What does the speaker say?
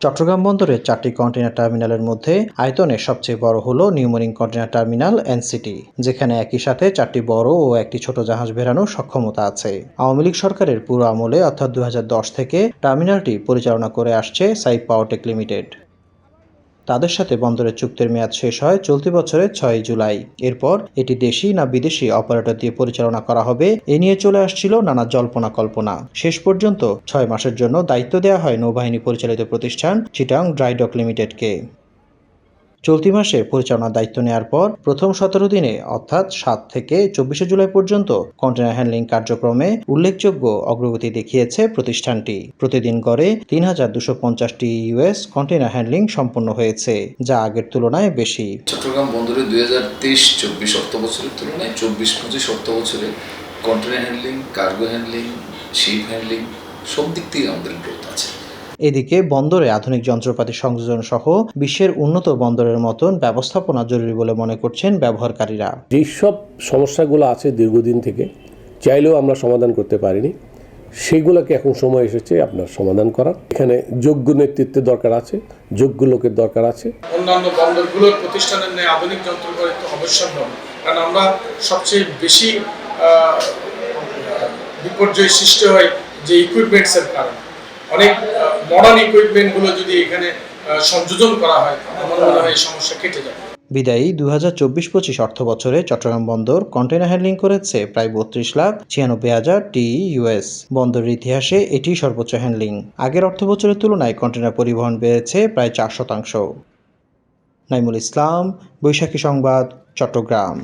চট্টগ্রাম বন্দরের চারটি কন্টেনার টার্মিনালের মধ্যে আয়তনে সবচেয়ে বড় হল নিউমোরিং কন্টেনার টার্মিনাল এনসিটি, যেখানে একই সাথে চারটি বড় ও একটি ছোট জাহাজ বেরানোর সক্ষমতা আছে। আওয়ামী লীগ সরকারের পুরো আমলে অর্থাৎ দু হাজার দশ থেকে টার্মিনালটি পরিচালনা করে আসছে সাইফ পাওয়ারটেক লিমিটেড। তাদের সাথে বন্দরের চুক্তির মেয়াদ শেষ হয় চলতি বছরের ছয় জুলাই। এরপর এটি দেশি না বিদেশি অপারেটর দিয়ে পরিচালনা করা হবে, এ নিয়ে চলে আসছিল নানা জল্পনা কল্পনা। শেষ পর্যন্ত ছয় মাসের জন্য দায়িত্ব দেওয়া হয় নৌবাহিনী পরিচালিত প্রতিষ্ঠান চিটাং ড্রাইডক লিমিটেডকে। চলতি মাসে পরিচালনার দায়িত্ব নেওয়ার পর প্রথম সতেরো দিনে, অর্থাৎ সাত থেকে চব্বিশে জুলাই পর্যন্ত, কন্টেনার হ্যান্ডলিং কার্যক্রমে উল্লেখযোগ্য অগ্রগতি দেখিয়েছে প্রতিষ্ঠানটি। প্রতিদিন গড়ে তিন হাজার দুশো পঞ্চাশটি ইউএস কন্টেনার হ্যান্ডলিং সম্পন্ন হয়েছে, যা আগের তুলনায় বেশি। চট্টগ্রাম বন্দরে দুই হাজার তেইশ চব্বিশ অর্থ বছরের তুলনায় চব্বিশ পঁচিশ অর্থ বছরে container handling, cargo handling, ship handling, সব দিক থেকে আমাদের গ্রোথ আছে। এদিকে বন্দরে আধুনিক যন্ত্রপাতি সংযোজন সহ বিশ্বের উন্নত বন্দরের মতন ব্যবস্থাপনা জরুরি বলে মনে করছেন ব্যবহারকারীরা। যেসব সমস্যাগুলো আছে দীর্ঘদিন থেকে চাইলেও আমরা সমাধান করতে পারিনি সেগুলোকে এখন সময় এসেছে আপনার সমাধান করার। এখানে যোগ্য নেতৃত্বের দরকার আছে যোগ্য লোকের দরকার আছে। অন্যান্য বন্দরগুলোর প্রতিষ্ঠানের ন্যায় আধুনিক যন্ত্রপাতি তো অবশ্যই হবে। কারণ আমরা সবচেয়ে বেশি বিপর্যয় সৃষ্টি হয় যে ইকুইপমেন্টসের কারণে। অনেক মডার্ন ইকুইপমেন্টগুলো যদি এখানে সংযোজন করা হয়, আমার মনে হয় এই সমস্যা কেটে যাবে। বিদায়ী দু হাজার চব্বিশ পঁচিশ অর্থ বছরে চট্টগ্রাম বন্দর কন্টেনার হ্যান্ডলিং করেছে প্রায় বত্রিশ লাখ ছিয়ানব্বই হাজার টি ইউএস বন্দরের ইতিহাসে এটি সর্বোচ্চ হ্যান্ডলিং আগের অর্থ বছরের তুলনায় কন্টেনার পরিবহন বেড়েছে প্রায় চার শতাংশ। নাইমুল ইসলাম, বৈশাখী সংবাদ, চট্টগ্রাম।